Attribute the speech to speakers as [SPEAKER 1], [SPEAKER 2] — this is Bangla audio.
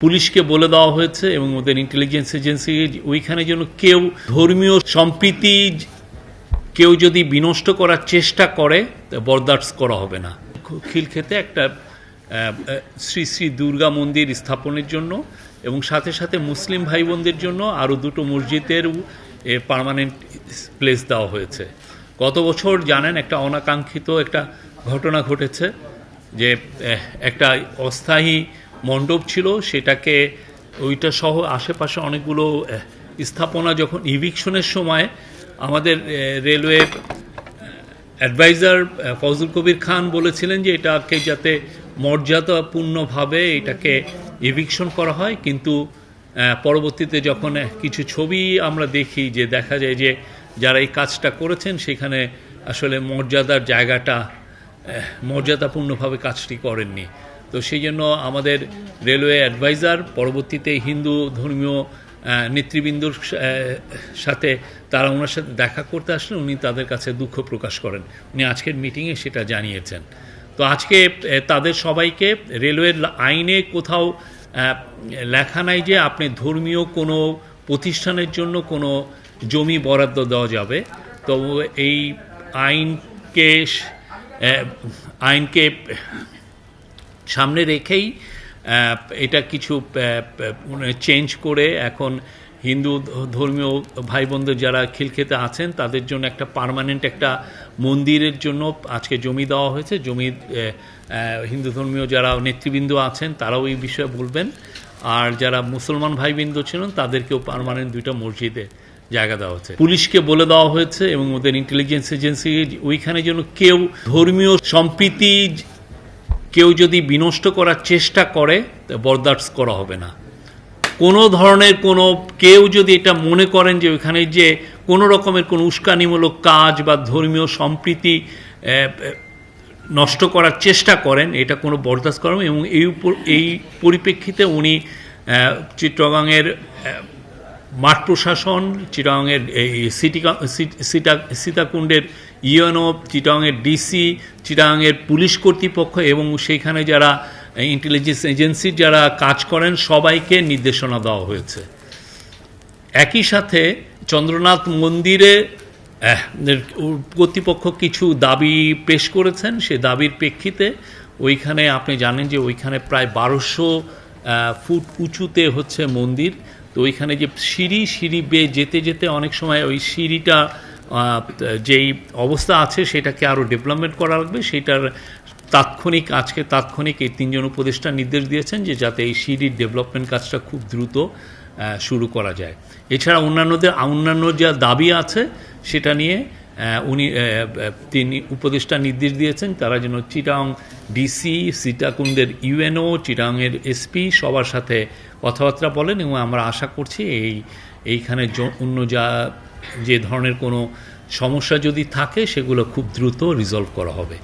[SPEAKER 1] পুলিশকে বলে দেওয়া হয়েছে এবং ওদের ইন্টেলিজেন্স এজেন্সি ওইখানে যেন কেউ ধর্মীয় সম্প্রীতি কেউ যদি বিনষ্ট করার চেষ্টা করে বরদাস্ত করা হবে না। খিলক্ষেতে একটা শ্রী শ্রী দুর্গা মন্দির স্থাপনের জন্য এবং সাথে সাথে মুসলিম ভাই বোনদের জন্য আরও দুটো মসজিদের পার্মানেন্ট প্লেস দেওয়া হয়েছে। গত বছর জানেন একটা অনাকাঙ্ক্ষিত একটা ঘটনা ঘটেছে যে একটা অস্থায়ী মণ্ডপ ছিল, সেটাকে ওইটা সহ আশেপাশে অনেকগুলো স্থাপনা যখন ইভিকশনের সময় আমাদের রেলওয়ে অ্যাডভাইজার ফজল কবির খান বলেছিলেন যে এটাকে যাতে মর্যাদাপূর্ণভাবে এটাকে ইভিকশন করা হয়। কিন্তু পরবর্তীতে যখন কিছু ছবি আমরা দেখি যে দেখা যায় যে যারা এই কাজটা করেছেন, সেখানে আসলে মর্যাদার জায়গাটা মর্যাদাপূর্ণভাবে কাজটি করেননি। তো সেই জন্য আমাদের রেলওয়ে অ্যাডভাইজার পরবর্তীতে হিন্দু ধর্মীয় নেতৃবৃন্দর সাথে তারা ওনার সাথে দেখা করতে আসলে উনি তাদের কাছে দুঃখ প্রকাশ করেন। উনি আজকের মিটিংয়ে সেটা জানিয়েছেন। তো আজকে তাদের সবাইকে রেলওয়ের আইনে কোথাও লেখা নাই যে আপনি ধর্মীয় কোনো প্রতিষ্ঠানের জন্য কোনো জমি বরাদ্দ দেওয়া যাবে। তো এই আইনকে আইনকে সামনে রেখেই এটা কিছু চেঞ্জ করে এখন হিন্দু ধর্মীয় ভাই বোনদের যারা খিলখেতে আছেন, তাদের জন্য একটা পার্মানেন্ট একটা মন্দিরের জন্য আজকে জমি দেওয়া হয়েছে। জমি হিন্দু ধর্মীয় যারা নেতৃবৃন্দ আছেন, তারাও এই বিষয়ে বলবেন। আর যারা মুসলমান ভাইবৃন্দ ছিলেন, তাদেরকেও পার্মানেন্ট দুইটা মসজিদে জায়গা দেওয়া হচ্ছে পুলিশকে বলে দেওয়া হয়েছে এবং ওদের ইন্টেলিজেন্স এজেন্সি ওইখানে যেন কেউ ধর্মীয় সম্প্রীতি কেউ যদি বিনষ্ট করার চেষ্টা করে বরদাস্ত করা হবে না। কোনো ধরনের কোনো কেউ যদি এটা মনে করেন যে ওইখানে যে কোনো রকমের কোনো উস্কানিমূলক কাজ বা ধর্মীয় সম্প্রীতি নষ্ট করার চেষ্টা করেন এটা কোনো বরদাস্ত করেন এবং এই এই পরিপ্রেক্ষিতে উনি আহ, মাঠ প্রশাসন চিটাংয়ের এই সিটা- সীতাকুণ্ডের ইউএনও চিটাংয়ের ডিসি চিটাংয়ের পুলিশ কর্তৃপক্ষ এবং সেইখানে যারা ইন্টেলিজেন্স এজেন্সির যারা কাজ করেন, সবাইকে নির্দেশনা দেওয়া হয়েছে। একই সাথে চন্দ্রনাথ মন্দিরে কর্তৃপক্ষ কিছু দাবি পেশ করেছেন। সে দাবির প্রেক্ষিতে ওইখানে আপনি জানেন যে ওইখানে প্রায় বারোশো ফুট উঁচুতে হচ্ছে মন্দির। তো ওইখানে যে সিঁড়ি সিঁড়ি বেয়ে যেতে যেতে অনেক সময় ওই সিঁড়িটা যেই অবস্থা আছে সেটাকে আরও ডেভেলপমেন্ট করা লাগবে, সেটার তাৎক্ষণিক, আজকে তাৎক্ষণিক এই তিনজন উপদেষ্টা নির্দেশ দিয়েছেন যে যাতে এই সিঁড়ির ডেভেলপমেন্ট কাজটা খুব দ্রুত শুরু করা যায়। এছাড়া অন্যান্যদের, অন্যান্য যা দাবি আছে সেটা নিয়ে উনি তিনি উপদেষ্টা নির্দেশ দিয়েছেন, তারা যেন চিটাং ডিসি সীতাকুণ্ডের ইউএনও, চিটাংয়ের এসপি সবার সাথে কথাবার্তা বলেন এবং আমরা আশা করছি এই, এইখানে অন্য যা যে ধরনের কোনো সমস্যা যদি থাকে সেগুলো খুব দ্রুত রিজলভ করা হবে।